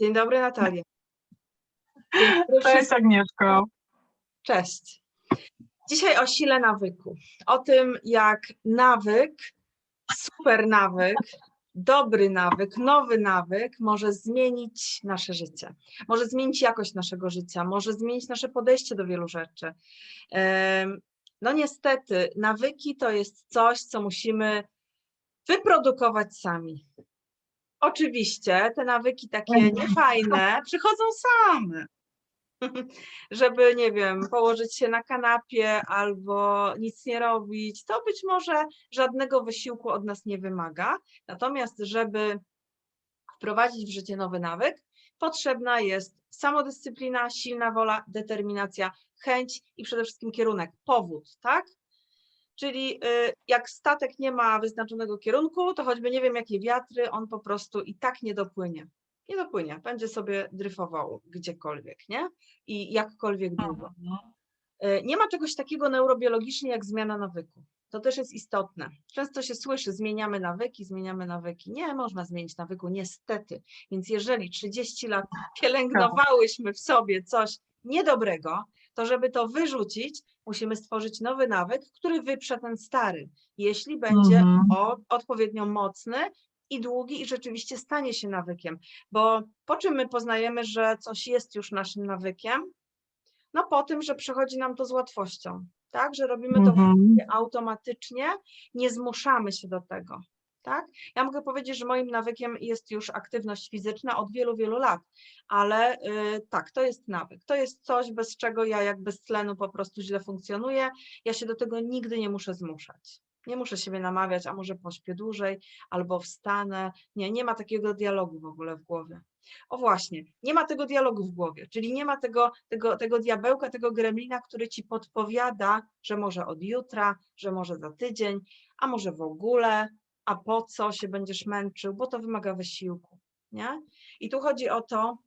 Dzień dobry Natalia. Dzień dobry Cześć wszystkim. Agnieszko. Cześć. Dzisiaj o sile nawyku. O tym, jak nawyk, super nawyk, dobry nawyk, nowy nawyk może zmienić nasze życie. Może zmienić jakość naszego życia, może zmienić nasze podejście do wielu rzeczy. No niestety, nawyki to jest coś, co musimy wyprodukować sami. Oczywiście te nawyki takie niefajne przychodzą same. Żeby, nie wiem, położyć się na kanapie albo nic nie robić, to być może żadnego wysiłku od nas nie wymaga. Natomiast, żeby wprowadzić w życie nowy nawyk, potrzebna jest samodyscyplina, silna wola, determinacja, chęć i przede wszystkim kierunek, powód, tak? Czyli y, jak statek nie ma wyznaczonego kierunku, to choćby nie wiem jakie wiatry, on po prostu i tak nie dopłynie. Nie dopłynie, będzie sobie dryfował gdziekolwiek, nie? I jakkolwiek długo. Y, Nie ma czegoś takiego neurobiologicznie jak zmiana nawyku. To też jest istotne. Często się słyszy, zmieniamy nawyki, zmieniamy nawyki. Nie można zmienić nawyku, niestety. Więc jeżeli 30 lat pielęgnowałyśmy w sobie coś niedobrego, to żeby to wyrzucić, musimy stworzyć nowy nawyk, który wyprze ten stary. Jeśli będzie Mhm. o, odpowiednio mocny i długi i rzeczywiście stanie się nawykiem. Bo po czym my poznajemy, że coś jest już naszym nawykiem? No po tym, że przychodzi nam to z łatwością, tak? Że robimy to Mhm. automatycznie, nie zmuszamy się do tego. Tak? Ja mogę powiedzieć, że moim nawykiem jest już aktywność fizyczna od wielu, wielu lat, ale y, tak, to jest nawyk. To jest coś, bez czego ja jak bez tlenu po prostu źle funkcjonuję. Ja się do tego nigdy nie muszę zmuszać. Nie muszę siebie namawiać, a może pośpię dłużej albo wstanę. Nie, nie ma takiego dialogu w ogóle w głowie. O właśnie, nie ma tego dialogu w głowie, czyli nie ma tego, tego, tego diabełka, tego gremlina, który ci podpowiada, że może od jutra, że może za tydzień, a może w ogóle, a po co się będziesz męczył, bo to wymaga wysiłku, nie? I tu chodzi o to,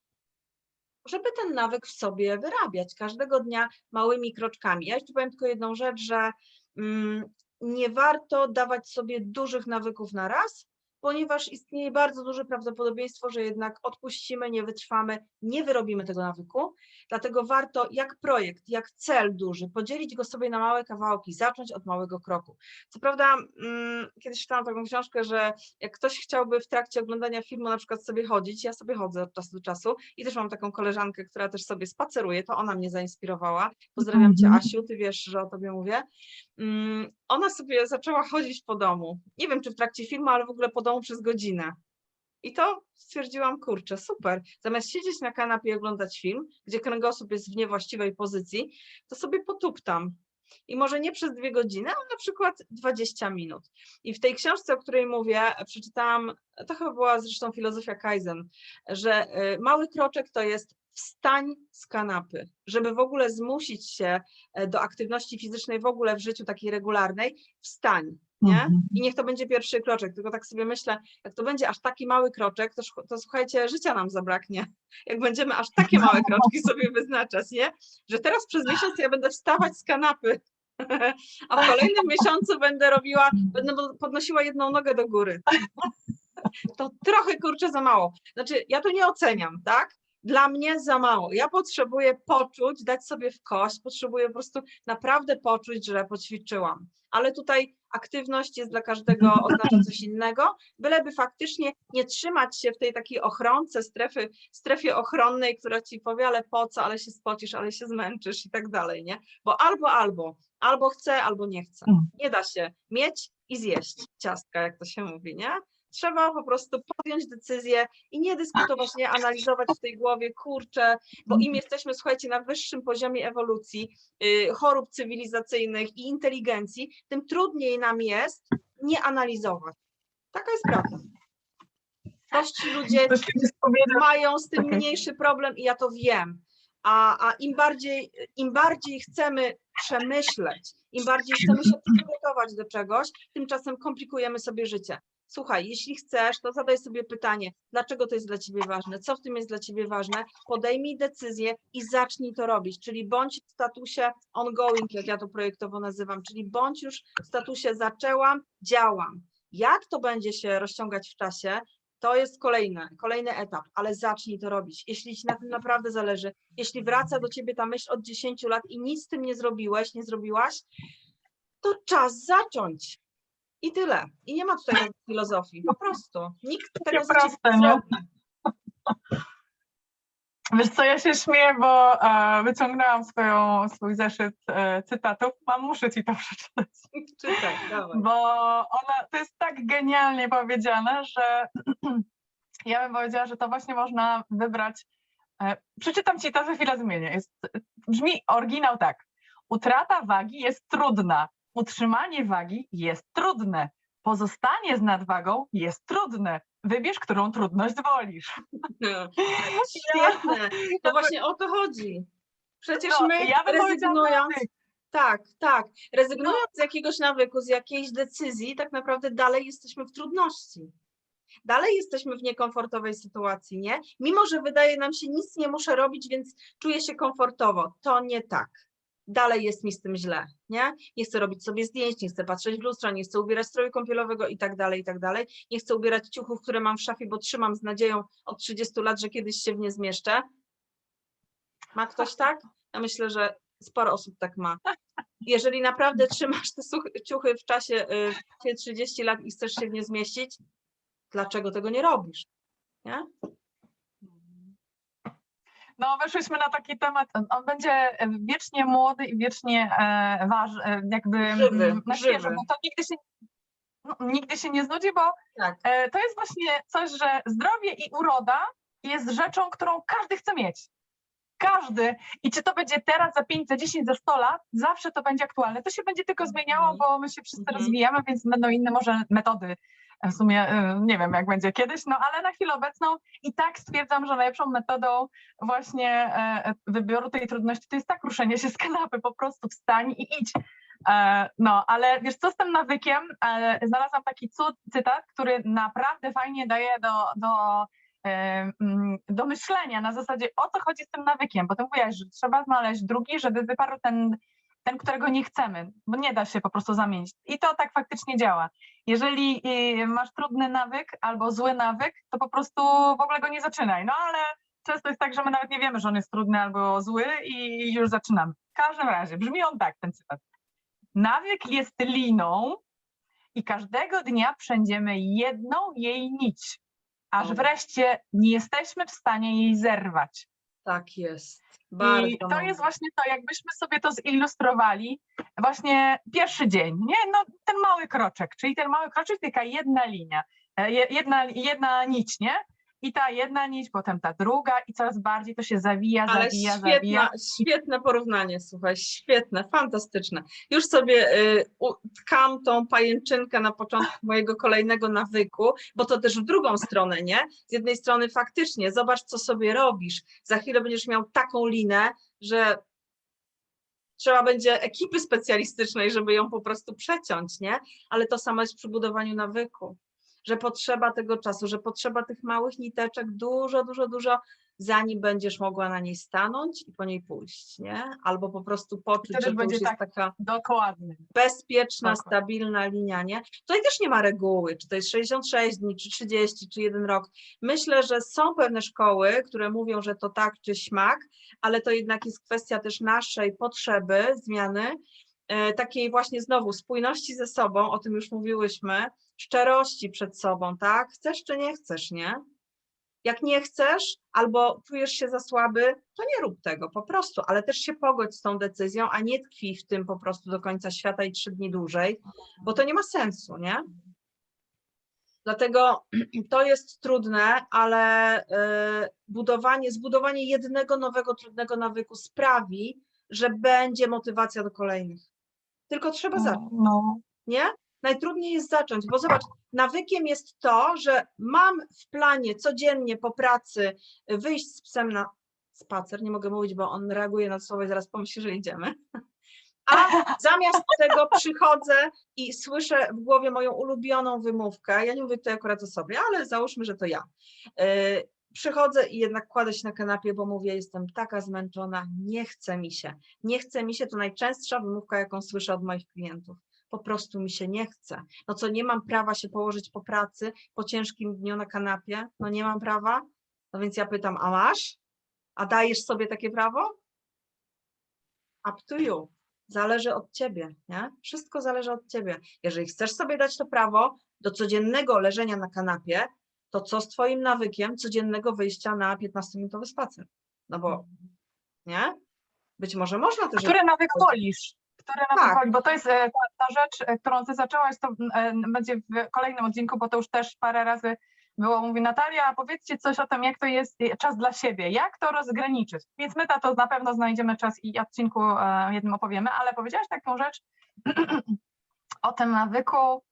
żeby ten nawyk w sobie wyrabiać każdego dnia małymi kroczkami. Ja jeszcze powiem tylko jedną rzecz, że mm, nie warto dawać sobie dużych nawyków na raz, ponieważ istnieje bardzo duże prawdopodobieństwo, że jednak odpuścimy, nie wytrwamy, nie wyrobimy tego nawyku. Dlatego warto, jak projekt, jak cel duży, podzielić go sobie na małe kawałki, zacząć od małego kroku. Co prawda, mm, kiedyś czytałam taką książkę, że jak ktoś chciałby w trakcie oglądania filmu na przykład sobie chodzić, ja sobie chodzę od czasu do czasu i też mam taką koleżankę, która też sobie spaceruje, to ona mnie zainspirowała. Pozdrawiam Cię, Mhm. Asiu, Ty wiesz, że o Tobie mówię. Mm, Ona sobie zaczęła chodzić po domu. Nie wiem, czy w trakcie filmu, ale w ogóle po domu przez godzinę. I to stwierdziłam, kurczę, super. Zamiast siedzieć na kanapie i oglądać film, gdzie kręgosłup jest w niewłaściwej pozycji, to sobie potuptam. I może nie przez dwie godziny, ale na przykład 20 minut. I w tej książce, o której mówię, przeczytałam, to chyba była zresztą filozofia Kaizen, że y, mały kroczek to jest wstań z kanapy, żeby w ogóle zmusić się e, do aktywności fizycznej w ogóle w życiu takiej regularnej, wstań, nie? Mhm. I niech to będzie pierwszy kroczek, tylko tak sobie myślę, jak to będzie aż taki mały kroczek, to, to słuchajcie, życia nam zabraknie, jak będziemy aż takie małe kroczki sobie wyznaczać, nie? Że teraz przez miesiąc ja będę wstawać z kanapy, a w kolejnym miesiącu będę robiła, będę podnosiła jedną nogę do góry. To trochę kurczę za mało. Znaczy, ja to nie oceniam, tak? Dla mnie za mało. Ja potrzebuję poczuć, dać sobie w kość, potrzebuję po prostu naprawdę poczuć, że poćwiczyłam. Ale tutaj aktywność jest dla każdego oznacza coś innego, byleby faktycznie nie trzymać się w tej takiej ochronce, strefy, strefie ochronnej, która ci powie, ale po co, ale się spocisz, ale się zmęczysz i tak dalej, nie? Bo albo, albo, albo chcę, albo nie chcę. Mm. Nie da się mieć i zjeść ciastka, jak to się mówi, nie? Trzeba po prostu podjąć decyzję i nie dyskutować, nie analizować w tej głowie, kurczę, bo im jesteśmy, słuchajcie, na wyższym poziomie ewolucji, y, chorób cywilizacyjnych i inteligencji, tym trudniej nam jest nie analizować. Taka jest prawda. Ludzie Ktoś kiedyś powiedział, mają z tym mniejszy problem i ja to wiem. A, a im, bardziej, im bardziej chcemy przemyśleć, im bardziej chcemy się przygotować do czegoś, tymczasem komplikujemy sobie życie. Słuchaj, jeśli chcesz, to zadaj sobie pytanie, dlaczego to jest dla ciebie ważne, co w tym jest dla ciebie ważne, podejmij decyzję i zacznij to robić, czyli bądź w statusie ongoing, jak ja to projektowo nazywam, czyli bądź już w statusie zaczęłam, działam. Jak to będzie się rozciągać w czasie, To jest kolejne, kolejny etap, ale zacznij to robić. Jeśli ci na tym naprawdę zależy, jeśli wraca do ciebie ta myśl od 10 lat i nic z tym nie zrobiłeś, nie zrobiłaś, to czas zacząć. I tyle. I nie ma tutaj filozofii. Po prostu. Nikt tego proste, nie zrobi. Wiesz co, ja się śmieję, bo e, wyciągnęłam swoją, swój zeszyt e, cytatów. Mam, muszę ci to przeczytać. Czytaj, dawaj. bo ona, to jest tak genialnie powiedziane, że ja bym powiedziała, że to właśnie można wybrać. E, przeczytam ci to, za chwilę zmienię. Jest, brzmi oryginał tak. Utrata wagi jest trudna. Utrzymanie wagi jest trudne. Pozostanie z nadwagą jest trudne. Wybierz, którą trudność wolisz. Świetne. To właśnie o to chodzi. Przecież No, my ja rezygnując, tak. tak, tak, rezygnując z jakiegoś nawyku, z jakiejś decyzji, tak naprawdę dalej jesteśmy w trudności. Dalej jesteśmy w niekomfortowej sytuacji, nie? Mimo, że wydaje nam się, nic nie muszę robić, więc czuję się komfortowo. To nie tak. Dalej jest mi z tym źle, nie? Nie chcę robić sobie zdjęć, nie chcę patrzeć w lustro, nie chcę ubierać stroju kąpielowego i tak dalej, i tak dalej. Nie chcę ubierać ciuchów, które mam w szafie, bo trzymam z nadzieją od 30 lat, że kiedyś się w nie zmieszczę. Ma ktoś tak? Ja myślę, że sporo osób tak ma. Jeżeli naprawdę trzymasz te ciuchy w czasie y, w czasie 30 lat i chcesz się w nie zmieścić, dlaczego tego nie robisz? Nie? No, weszłyśmy na taki temat. On- będzie e, wiecznie młody i wiecznie e, waż, e, jakby Żywy, na świeżo, bo to nigdy się, no, nigdy się nie znudzi, bo Tak. e, to jest właśnie coś, że zdrowie i uroda jest rzeczą, którą każdy chce mieć. Każdy. I czy to będzie teraz, za 5, za 10, za 100 lat, zawsze to będzie aktualne. To się będzie tylko zmieniało, Mhm. bo my się wszyscy Mhm. rozwijamy, więc będą inne może metody. W sumie e, nie wiem, jak będzie kiedyś, no ale na chwilę obecną i tak stwierdzam, że najlepszą metodą właśnie e, wyboru tej trudności to jest tak ruszenie się z kanapy, po prostu wstań i idź. E, No, ale wiesz co z tym nawykiem? E, Znalazłam taki cud, cytat, który naprawdę fajnie daje do, do, e, mm, do myślenia na zasadzie o co chodzi z tym nawykiem, bo ty mówiłaś, że trzeba znaleźć drugi, żeby wyparł ten, ten, którego nie chcemy, bo nie da się po prostu zamienić. I to tak faktycznie działa. Jeżeli y, masz trudny nawyk albo zły nawyk, to po prostu w ogóle go nie zaczynaj. No ale często jest tak, że my nawet nie wiemy, że on jest trudny albo zły i już zaczynamy. W każdym razie, brzmi on tak, ten cytat. Nawyk jest liną i każdego dnia przędziemy jedną jej nić, aż wreszcie nie jesteśmy w stanie jej zerwać. Tak jest. Bardzo I to jest właśnie to, jakbyśmy sobie to zilustrowali, właśnie pierwszy dzień, nie? No, ten mały kroczek, czyli ten mały kroczek, taka jedna linia, e, je- jedna, jedna nić, nie? I ta jedna nić, potem ta druga i coraz bardziej to się zawija, Ale zawija, świetna, zawija. świetne porównanie, słuchaj, świetne, fantastyczne. Już sobie y, u- tkam tą pajęczynkę na początku mojego kolejnego nawyku, bo to też w drugą stronę, nie? Z jednej strony faktycznie, zobacz, co sobie robisz. Za chwilę będziesz miał taką linę, że trzeba będzie ekipy specjalistycznej, żeby ją po prostu przeciąć, nie? Ale to samo jest przy budowaniu nawyku, że potrzeba tego czasu, że potrzeba tych małych niteczek, dużo, dużo, dużo, zanim będziesz mogła na niej stanąć i po niej pójść, nie? Albo po prostu poczuć, że to będzie już jest tak. taka Dokładnie. bezpieczna, Spoko. stabilna linia, nie? Tutaj też nie ma reguły, czy to jest 66 dni, czy 30, czy jeden rok. Myślę, że są pewne szkoły, które mówią, że to tak czy śmak, ale to jednak jest kwestia też naszej potrzeby zmiany, takiej właśnie znowu spójności ze sobą, o tym już mówiłyśmy, szczerości przed sobą, tak? Chcesz czy nie chcesz, nie? Jak nie chcesz albo czujesz się za słaby, to nie rób tego po prostu, ale też się pogodź z tą decyzją, a nie tkwi w tym po prostu do końca świata i trzy dni dłużej, bo to nie ma sensu, nie? Dlatego to jest trudne, ale y, budowanie, zbudowanie jednego nowego, trudnego nawyku sprawi, że będzie motywacja do kolejnych. Tylko trzeba zacząć No, nie? Najtrudniej jest zacząć, bo zobacz, nawykiem jest to, że mam w planie codziennie po pracy wyjść z psem na spacer, nie mogę mówić, bo on reaguje na słowo i zaraz pomyśli, że idziemy. A zamiast tego przychodzę i słyszę w głowie moją ulubioną wymówkę. Ja nie mówię tutaj akurat o sobie, ale załóżmy, że to ja. Przychodzę i jednak kładę się na kanapie, bo mówię, jestem taka zmęczona, nie chce mi się. Nie chce mi się, to najczęstsza wymówka, jaką słyszę od moich klientów. po prostu mi się nie chce. No co, nie mam prawa się położyć po pracy, po ciężkim dniu na kanapie? No nie mam prawa? No więc ja pytam, a masz? A dajesz sobie takie prawo? Up to you. Zależy od ciebie, nie? Wszystko zależy od ciebie. Jeżeli chcesz sobie dać to prawo do codziennego leżenia na kanapie, to co z twoim nawykiem codziennego wyjścia na 15-minutowy spacer? No bo, nie? Być może można też... Który nawyk wolisz? Który nawyk Tak. Bo to jest e, ta, ta rzecz, e, którą ty zaczęłaś, to e, będzie w kolejnym odcinku, bo to już też parę razy było. Mówi Natalia, powiedzcie coś o tym, jak to jest czas dla siebie, jak to rozgraniczyć. Więc my to na pewno znajdziemy czas i odcinku jednym opowiemy, ale powiedziałaś taką rzecz o tym nawyku,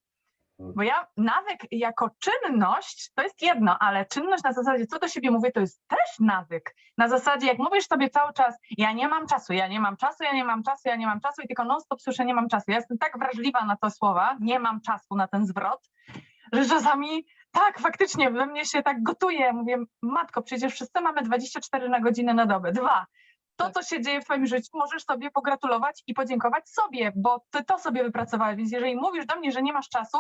bo ja nawyk jako czynność to jest jedno, ale czynność na zasadzie, co do siebie mówię, to jest też nawyk. Na zasadzie, jak mówisz sobie cały czas, ja nie mam czasu, ja nie mam czasu, ja nie mam czasu, ja nie mam czasu i tylko non-stop słyszę, nie mam czasu. Ja jestem tak wrażliwa na te słowa, nie mam czasu na ten zwrot, że czasami tak, faktycznie we mnie się tak gotuje. Mówię, matko, przecież wszyscy mamy 24 na godzinę na dobę. Dwa, to, Tak. co się dzieje w twoim życiu, możesz sobie pogratulować i podziękować sobie, bo ty to sobie wypracowałeś. Więc jeżeli mówisz do mnie, że nie masz czasu,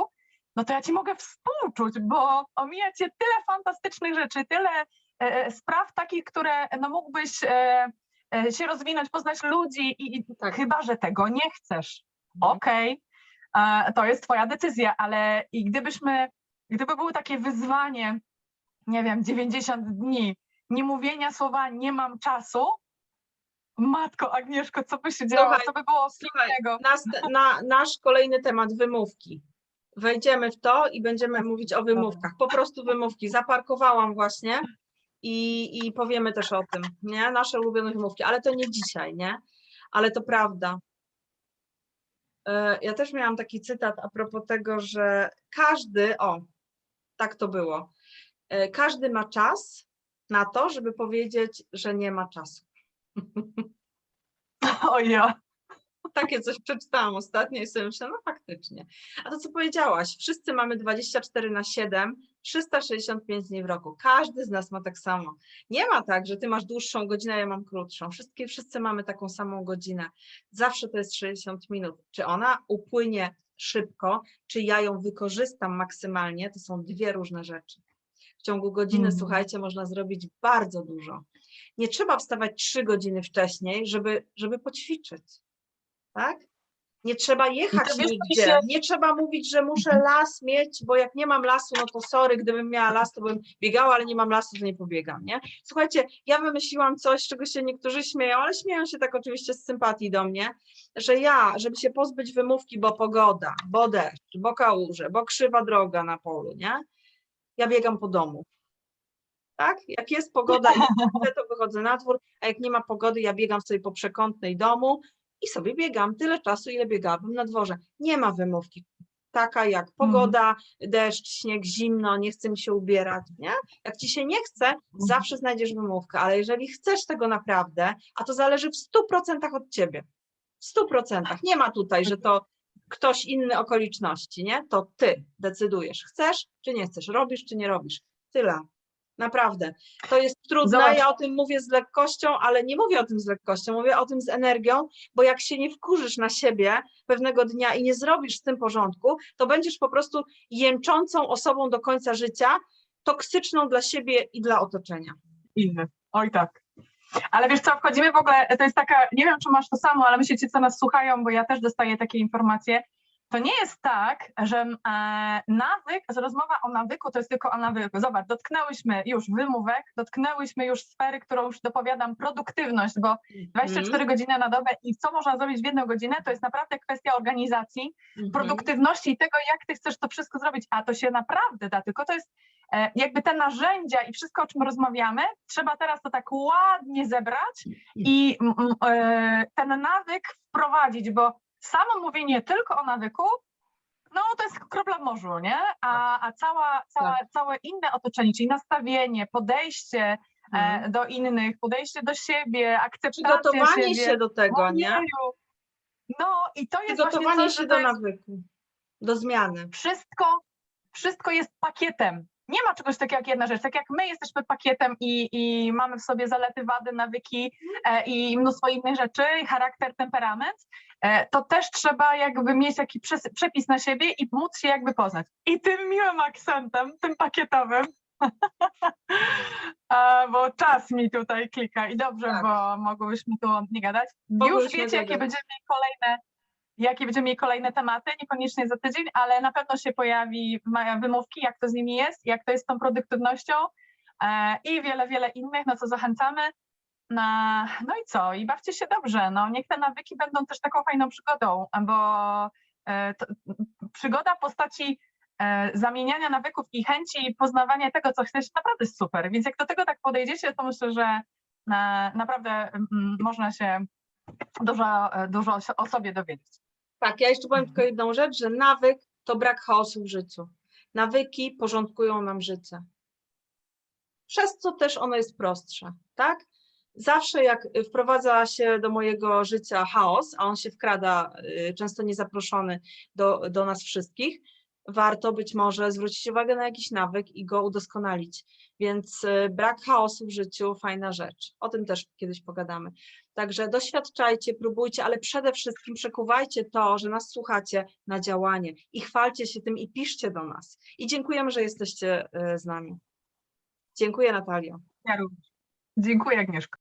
no to ja ci mogę współczuć, bo omija cię tyle fantastycznych rzeczy, tyle e, e, spraw takich, które no, mógłbyś e, e, się rozwinąć, poznać ludzi i, i Tak. chyba, że tego nie chcesz. Mhm. Okej, e, to jest twoja decyzja, ale i gdybyśmy, gdyby było takie wyzwanie, nie wiem, 90 dni, nie mówienia słowa nie mam czasu, matko Agnieszko, co by się działo, co by było Słuchaj, nas, na, nasz kolejny temat wymówki. Wejdziemy w to i będziemy mówić o wymówkach. Po prostu wymówki. Zaparkowałam właśnie i, i powiemy też o tym, nie? Nasze ulubione wymówki, ale to nie dzisiaj, nie? Ale to prawda. E, Ja też miałam taki cytat a propos tego, że każdy, o, tak to było, e, każdy ma czas na to, żeby powiedzieć, że nie ma czasu. O ja. Takie coś przeczytałam ostatnio i sobie myślę, no faktycznie. A to, co powiedziałaś, wszyscy mamy 24 na 7, 365 dni w roku. Każdy z nas ma tak samo. Nie ma tak, że ty masz dłuższą godzinę, a ja mam krótszą. Wszystkie, wszyscy mamy taką samą godzinę. Zawsze to jest 60 minut. Czy ona upłynie szybko, czy ja ją wykorzystam maksymalnie, to są dwie różne rzeczy. W ciągu godziny, Mhm. słuchajcie, można zrobić bardzo dużo. Nie trzeba wstawać trzy godziny wcześniej, żeby, żeby poćwiczyć tak? Nie trzeba jechać nigdzie, się- nie trzeba mówić, że muszę las mieć, bo jak nie mam lasu, no to sorry, gdybym miała las, to bym biegała, ale nie mam lasu, to nie pobiegam, nie? Słuchajcie, ja wymyśliłam coś, czego się niektórzy śmieją, ale śmieją się tak oczywiście z sympatii do mnie, że ja, żeby się pozbyć wymówki, bo pogoda, bo deszcz, bo kałuże, bo krzywa droga na polu, nie? Ja biegam po domu. Tak? Jak jest pogoda to wychodzę na dwór, a jak nie ma pogody, ja biegam sobie po przekątnej domu i sobie biegam tyle czasu, ile biegałabym na dworze. Nie ma wymówki. Taka jak pogoda, deszcz, śnieg, zimno, nie chce mi się ubierać, nie? Jak ci się nie chce, zawsze znajdziesz wymówkę, ale jeżeli chcesz tego naprawdę, a to zależy w 100% od ciebie. W 100%. Nie ma tutaj, że to ktoś inny okoliczności, nie? To ty decydujesz, chcesz czy nie chcesz, robisz czy nie robisz. Tyle. Naprawdę. To jest trudne, Zobacz. ja o tym mówię z lekkością, ale nie mówię o tym z lekkością, mówię o tym z energią, bo jak się nie wkurzysz na siebie pewnego dnia i nie zrobisz z tym porządku, to będziesz po prostu jęczącą osobą do końca życia, toksyczną dla siebie i dla otoczenia. inny. Oj tak. Ale wiesz co, wchodzimy w ogóle, to jest taka, nie wiem czy masz to samo, ale myślę ci, co nas słuchają, bo ja też dostaję takie informacje. To nie jest tak, że e, nawyk, że rozmowa o nawyku to jest tylko o nawyku. Zobacz, dotknęłyśmy już wymówek, dotknęłyśmy już sfery, którą już dopowiadam, produktywność, bo 24 Mhm, godziny na dobę i co można zrobić w jedną godzinę, to jest naprawdę kwestia organizacji, mhm. produktywności i tego, jak ty chcesz to wszystko zrobić, a to się naprawdę da, tylko to jest e, jakby te narzędzia i wszystko, o czym rozmawiamy, trzeba teraz to tak ładnie zebrać i mm, mm, e, ten nawyk wprowadzić, bo samo mówienie tylko o nawyku, no to jest kropla w morzu, nie? A, a cała, cała, całe inne otoczenie, czyli nastawienie, podejście e, Mhm. do innych, podejście do siebie, akceptacja Przygotowanie siebie. się do tego, nie? No i to jest właśnie Przygotowanie coś, się do nawyku, do zmiany. wszystko, wszystko jest pakietem. nie ma czegoś takiego jak jedna rzecz. Tak jak my jesteśmy pakietem i, i mamy w sobie zalety, wady, nawyki e, i mnóstwo innych rzeczy, charakter, temperament, to też trzeba jakby mieć taki przepis na siebie i móc się jakby poznać. I tym miłym akcentem, tym pakietowym, e, bo czas mi tutaj klika i dobrze, Tak. bo mogłyśmy tu nie gadać. Już Mogłyśmy wiecie, jakie będziemy mieli kolejne jakie będziemy mieli kolejne tematy, niekoniecznie za tydzień, ale na pewno się pojawi wymówki, jak to z nimi jest, jak to jest z tą produktywnością e, i wiele, wiele innych, na co zachęcamy. No i co? I bawcie się dobrze. No, niech te nawyki będą też taką fajną przygodą, bo e, to, przygoda w postaci e, zamieniania nawyków i chęci poznawania tego, co chcesz, naprawdę jest super. Więc jak do tego tak podejdziecie, to myślę, że na, naprawdę mm, można się dużo, e, dużo o sobie dowiedzieć. Tak, ja jeszcze powiem Mhm. tylko jedną rzecz, że nawyk to brak chaosu w życiu. Nawyki porządkują nam życie. Przez co też ono jest prostsze, tak? Zawsze jak wprowadza się do mojego życia chaos, a on się wkrada y, często niezaproszony do, do nas wszystkich, warto być może zwrócić uwagę na jakiś nawyk i go udoskonalić. Więc y, brak chaosu w życiu, fajna rzecz. O tym też kiedyś pogadamy. Także doświadczajcie, próbujcie, ale przede wszystkim przekuwajcie to, że nas słuchacie na działanie i chwalcie się tym i piszcie do nas. I dziękujemy, że jesteście y, z nami. Dziękuję Natalio. Ja również. Dziękuję Agnieszko.